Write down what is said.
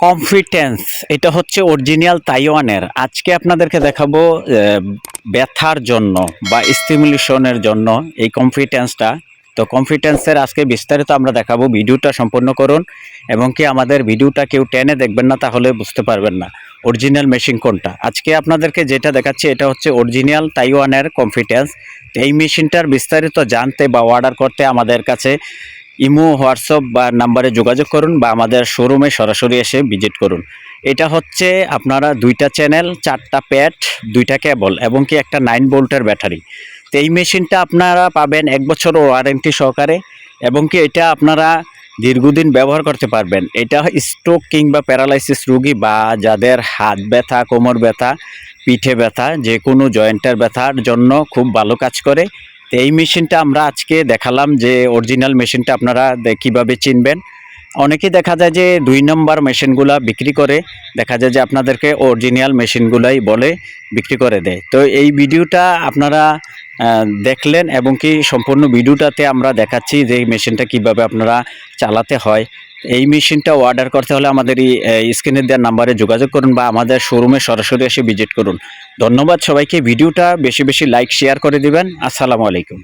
Confidence এটা হচ্ছে original তাইওয়ানের। আজকে আপনাদেরকে দেখাবো ব্যথার জন্য বা স্টিমুলেশনের জন্য এই কনফিডেন্সটা তো কনফিডেন্সের আজকে বিস্তারিত আমরা দেখাবো, ভিডিওটা সম্পূর্ণ করুন। এবং কি আমাদের ভিডিওটা কেউ টেনে দেখবেন না, তাহলে বুঝতে পারবেন না অরিজিনাল মেশিন কোনটা। আজকে আপনাদেরকে যেটা দেখাচ্ছি, এটা হচ্ছে অরিজিনাল তাইওয়ানের কনফিডেন্স এই মেশিনটার বিস্তারিত জানতে বা অর্ডার করতে আমাদের কাছে ইমো, হোয়াটসঅ্যাপ বা নাম্বারে যোগাযোগ করুন বা আমাদের শোরুমে সরাসরি এসে ভিজিট করুন। এটা হচ্ছে আপনারা দুইটা চ্যানেল, চারটা প্যাড, দুইটা কেবল এবং কি একটা নাইন বোল্টের ব্যাটারি। তো এই মেশিনটা আপনারা পাবেন এক বছর ওয়ারেন্টি সহকারে এবং কি এটা আপনারা দীর্ঘদিন ব্যবহার করতে পারবেন। এটা স্ট্রোক কিংবা প্যারালাইসিস রুগী বা যাদের হাত ব্যথা, কোমর ব্যথা, পিঠে ব্যথা যে কোনো জয়েন্টের ব্যথার জন্য খুব ভালো কাজ করে। তো এই মেশিনটা আমরা আজকে দেখালাম যে অরিজিনাল মেশিনটা আপনারা কীভাবে চিনবেন। অনেকে দেখা যায় যে দুই নম্বর মেশিনগুলা বিক্রি করে, দেখা যায় যে আপনাদেরকে অরিজিনাল মেশিনগুলাই বলে বিক্রি করে দেয়। তো এই ভিডিওটা আপনারা দেখলেন এবং কি সম্পূর্ণ ভিডিওটাতে আমরা দেখাচ্ছি যে মেশিনটা কীভাবে আপনারা চালাতে হয়। এই মেশিনটা অর্ডার করতে হলে আমাদের এই স্ক্রিনে দেওয়ার নাম্বারে যোগাযোগ করুন বা আমাদের শোরুমে সরাসরি এসে ভিজিট করুন। ধন্যবাদ সবাইকে। ভিডিওটা বেশি বেশি লাইক শেয়ার করে দিবেন। আসসালামু আলাইকুম।